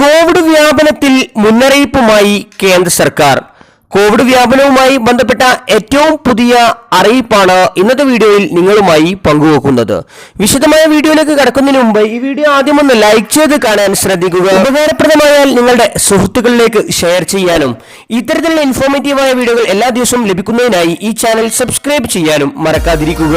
Covid വ്യാപനത്തിൽ മുന്നറിയിപ്പുമായി കേന്ദ്ര സർക്കാർ. കോവിഡ് വ്യാപനവുമായി ബന്ധപ്പെട്ട ഏറ്റവും പുതിയ അറിയിപ്പാണ് ഇന്നത്തെ വീഡിയോയിൽ നിങ്ങളുമായി പങ്കുവെക്കുന്നത്. വിശദമായ വീഡിയോയിലേക്ക് കടക്കുന്നതിന് മുമ്പ് ഈ വീഡിയോ ആദ്യം ഒന്ന് ലൈക്ക് ചെയ്ത് കാണാൻ ശ്രദ്ധിക്കുക. ഉപകാരപ്രദമായാൽ നിങ്ങളുടെ സുഹൃത്തുക്കളിലേക്ക് ഷെയർ ചെയ്യാനും ഇത്തരത്തിലുള്ള ഇൻഫോർമേറ്റീവായ വീഡിയോകൾ എല്ലാ ദിവസവും ലഭിക്കുന്നതിനായി ഈ ചാനൽ സബ്സ്ക്രൈബ് ചെയ്യാനും മറക്കാതിരിക്കുക.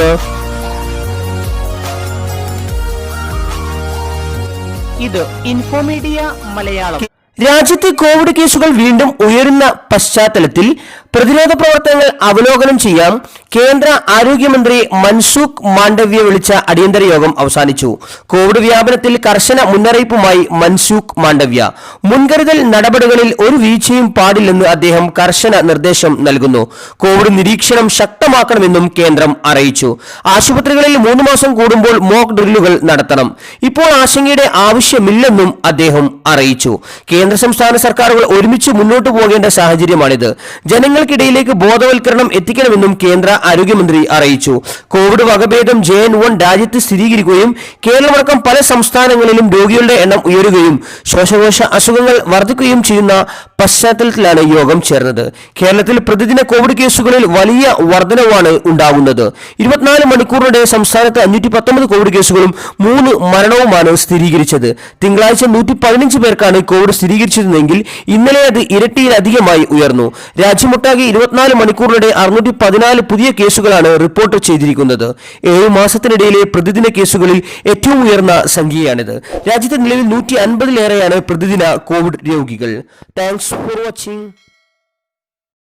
ഇത് ഇൻഫോമീഡിയ മലയാളം. രാജ്യത്തെ കോവിഡ് കേസുകൾ വീണ്ടും ഉയരുന്ന പശ്ചാത്തലത്തിൽ പ്രതിരോധ പ്രവർത്തനങ്ങൾ അവലോകനം ചെയ്യാൻ കേന്ദ്ര ആരോഗ്യമന്ത്രി മൻസുഖ് മാണ്ഡവ്യ വിളിച്ച അടിയന്തര യോഗം അവസാനിച്ചു. കോവിഡ് വ്യാപനത്തിൽ കർശന മുന്നറിയിപ്പുമായി മൻസുഖ് മാണ്ഡവ്യ. മുൻകരുതൽ നടപടികളിൽ ഒരു വീഴ്ചയും പാടില്ലെന്ന് അദ്ദേഹം കർശന നിർദ്ദേശം നൽകുന്നു. കോവിഡ് നിരീക്ഷണം ശക്തമാക്കണമെന്നും കേന്ദ്രം അറിയിച്ചു. ആശുപത്രികളിൽ മൂന്ന് മാസം കൂടുമ്പോൾ മോക്ക് ഡ്രില്ലുകൾ നടത്തണം. ഇപ്പോൾ ആശങ്കയുടെ ആവശ്യമില്ലെന്നും അദ്ദേഹം അറിയിച്ചു. കേന്ദ്ര സംസ്ഥാന സർക്കാരുകൾ ഒരുമിച്ച് മുന്നോട്ട് പോകേണ്ട സാഹചര്യമാണിത്. ജനങ്ങൾക്കിടയിലേക്ക് ബോധവൽക്കരണം എത്തിക്കണമെന്നും കേന്ദ്ര ആരോഗ്യമന്ത്രി അറിയിച്ചു. കോവിഡ് വകഭേദം ജെ എൻ വൺ രാജ്യത്ത് സ്ഥിരീകരിക്കുകയും കേരളമടക്കം പല സംസ്ഥാനങ്ങളിലും രോഗികളുടെ എണ്ണം ഉയരുകയും ശ്വാസകോശ അസുഖങ്ങൾ വർദ്ധിക്കുകയും ചെയ്യുന്ന പശ്ചാത്തലത്തിലാണ് യോഗം ചേർന്നത്. കേരളത്തിൽ പ്രതിദിന കോവിഡ് കേസുകളിൽ വലിയ വർധനവാണ് ഉണ്ടാകുന്നത് ഇരുപത്തിനാല് മണിക്കൂറിനിടെ സംസ്ഥാനത്ത് അഞ്ഞൂറ്റി പത്തൊമ്പത് കോവിഡ് കേസുകളും മൂന്ന് മരണവുമാണ് സ്ഥിരീകരിച്ചത്. തിങ്കളാഴ്ച നൂറ്റി പതിനഞ്ച് പേർക്കാണ് കോവിഡ് സ്ഥിരീകരിച്ചതെങ്കിൽ ഇന്നലെ അത് ഇരട്ടിയിലധികമായി ഉയർന്നു. രാജ്യമൊട്ടാകെ ഇരുപത്തിനാല് മണിക്കൂറിനിടെ അറുന്നൂറ്റി പതിനാല് പുതിയ കേസുകളാണ് റിപ്പോർട്ട് ചെയ്തിരിക്കുന്നത്. ഏഴ് മാസത്തിനിടയിലെ പ്രതിദിന കേസുകളിൽ ഏറ്റവും ഉയർന്ന സംഖ്യയാണിത്. രാജ്യത്തെ നിലവിൽ നൂറ്റി അൻപതിലേറെയാണ് പ്രതിദിന കോവിഡ് രോഗികൾ. Thanks for watching.